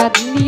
চাঁদনি